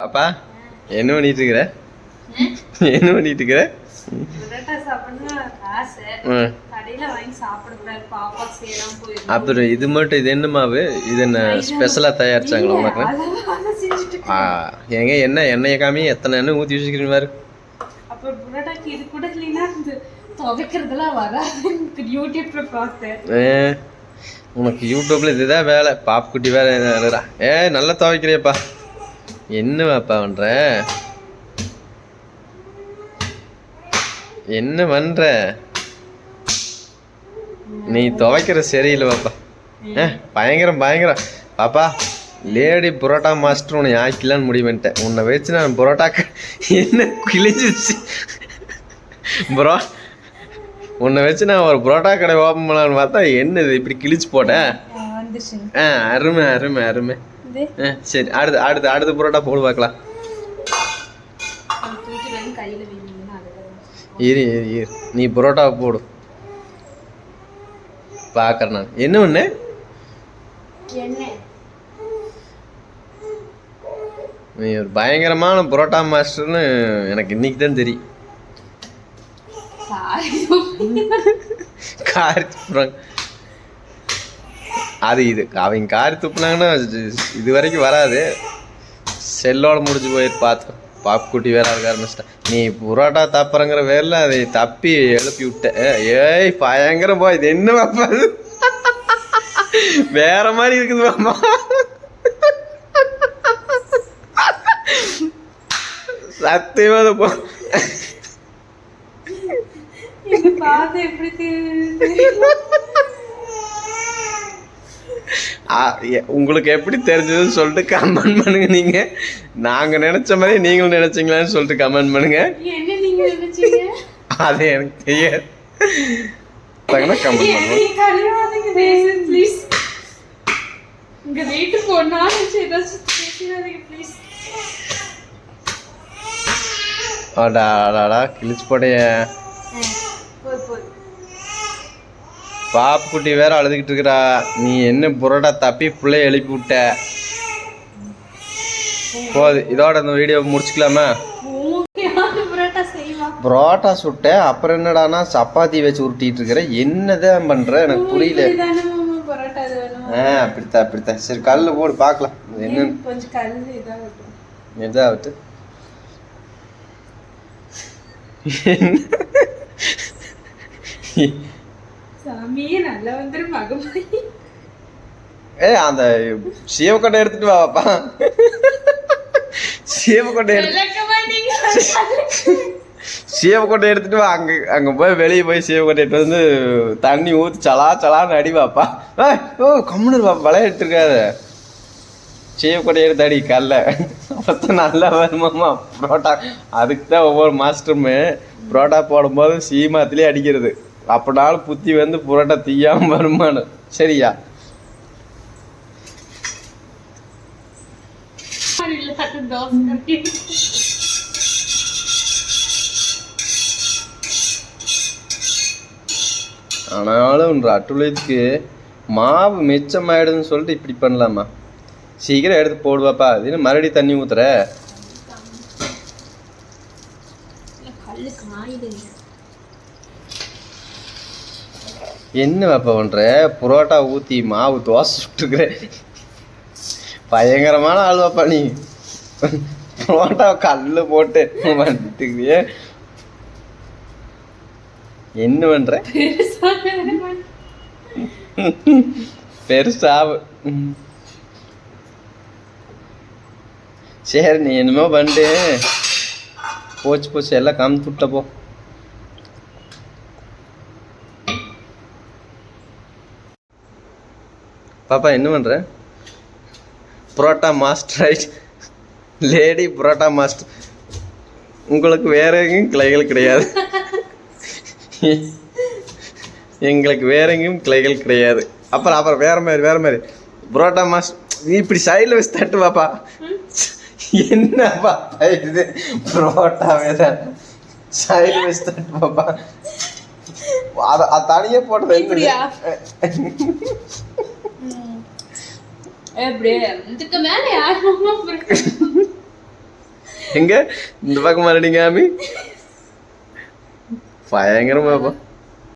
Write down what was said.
அப்பா என்ன பண்ணிட்டு இருக்கிற என்ன பண்ணிட்டு இருக்கிற அப்புறம் இது மட்டும் இது என்ன மாவு? இது என்ன ஸ்பெஷலா தயாரிச்சாங்களா உனக்கு? ஏங்க என்ன எண்ணெயை காமி எத்தனை எண்ணெய் ஊற்றி வச்சுக்கிறீங்க பாரு. உனக்கு யூடியூப்ல இதுதான் வேலை. பாப்புக்குட்டி வேலை. ஏ நல்லா துவைக்கிறியப்பா. என்னவாப்பா பண்ற? என்ன பண்ற? நீ துவைக்கிற சரியில்லை பாப்பா. ஏ பயங்கரம் பயங்கரம். பாப்பா லேடி புரோட்டா மாஸ்டர் உன்னை ஆக்கிலான்னு முடிவு பண்ணிட்டேன். உன்னை வச்சு நான் புரோட்டா க- என்ன கிழிஞ்சிருச்சு? ப்ரோ உன்னை வச்சு நான் ஒரு புரோட்டா கடை ஓப்பன் பண்ணலான்னு பார்த்தா என்னது இப்படி கிழிச்சு போட்டேன்? ஆ அருமை அருமை அருமை. சரி அடுத்து அடுத்து அடுத்த புரோட்டா போடு பார்க்கலாம். இரு இரு இரு. நீ புரோட்டா போடு. பார்க்குறேன் நான். என்ன ஒன்று நீ ஒரு பயங்கரமான புரோட்டா மாஸ்டர்னு எனக்கு இன்னைக்கு தான் தெரியும். சாரி. காரி துப்புறாங்க அது இது. அவங்க காரி துப்புனாங்கன்னா இது- வரைக்கும் வராது. செல்லோட முடிஞ்சு போயிரு பார்த்து பாப்குட்டி வேற இருக்க ஆரம்பிச்சிட்டேன் நீ புரோட்டா தப்புறங்கிற பேரில் அதை தப்பி எழுப்பி விட்ட. ஏய் பயங்கரம் போ இது என்ன பாப்பா வேற மாதிரி இருக்குது மாமா சத்தியமா போ பார்த்து எப்படி தெரியுது ஆ, எ- உங்களுக்கு எப்படி தெரிஞ்சதுன்னு சொல்லிட்டு கமெண்ட் பண்ணுங்க நீங்க. நாங்க நினைச்ச மாதிரி நீங்களும் நினைச்சீங்களான்னு சொல்லிட்டு கமெண்ட் பண்ணுங்க. அது எனக்கு தெரியாது. கமெண்ட் பண்ணுங்க. அடா அடாடா கிழிச்சு போடைய போய் போய் பாப்பு குட்டி வேற அழுதுகிட்டு இருக்கிறா நீ என்ன புரோட்டா தப்பி பிள்ளைய எழுப்பி விட்ட? போது இதோட இந்த வீடியோ முடிச்சுக்கலாமா? புரோட்டா சுட்ட அப்புறம் என்னடானா சப்பாத்தி வச்சு உருட்டிட்டு இருக்கிற என்னதான் பண்ற? எனக்கு புரியல. ஆ அப்படித்தான் அப்படித்தான். சரி கல்ல போடு பார்க்கலாம். என்ன கொஞ்சம் கல் இதாகட்டும். சாமியே நல்லா வந்துரும் மகமாயி. ஏ அந்த சீவக்கொட்டை எடுத்துட்டு வாப்பா சீவக்கொட்டை எடுத்து நீங்க சீவக்கொட்டை எடுத்துட்டு வா அங்க அங்க போய் வெளியே போய் சீவக்கொட்டை எடுத்து வந்து தண்ணி ஊத்தி சலா சலான்னு அடி வாப்பா. ஓ கம்முன்னு வா வளைய எடுத்துருக்காத. சீவக்கொட்டை எடுத்து அடி கல்ல. நல்லா வருமாமா புரோட்டா. அதுக்கு தான் ஒவ்வொரு மாஸ்டருமே புரோட்டா போடும்போது சீமாத்திலே அடிக்கிறது. அப்படினாலும் புத்தி வந்து புரோட்டா தீயாம வருமானு. சரியா? ஆனாலும் ஒன்று கட்டி மாவு மிச்சமாயிடுதுன்னு சொல்லிட்டு இப்படி பண்ணலாமா? சீக்கிரம் எடுத்து போடுவாப்பா. இது மறுபடியும் தண்ணி ஊத்துற கல்லு காயுதுங்க என்ன வாப்பா பண்ற? புரோட்டா ஊத்தி மாவு தோசை சுட்டுக்கிற பயங்கரமான ஆளுவாப்பா நீ. புரோட்டா கல்லு போட்டு வந்துட்டுக்கிறியே. என்ன பண்ற? பெருசாவு ம். சரி நீ என்னமோ பண்ணிட்டு போச்சு போச்சு எல்லாம் காமிச்சு விட்ட பாப்பா என்ன பண்ற? Parotta master right lady parotta master. உங்களுக்கு வேற எங்கேயும் கிளைகள் கிடையாது. எங்களுக்கு வேற எங்கேயும் கிளைகள் கிடையாது. அப்புறம் அப்புறம் வேற மாதிரி வேற மாதிரி. புரோட்டா மாஸ்டர் நீ இப்படி சைடில் வச்சு தட்டு பாப்பா. என்ன பாப்பா இது புரோட்டாவே தான் சைடில் வச்சு தட்டு பாப்பா. அதை அது தனியே போட்டது இதுக்கு மேல யாரும் எங்க? இந்த பக்கம் மறுபடியும் ஆமி. பயங்கரமா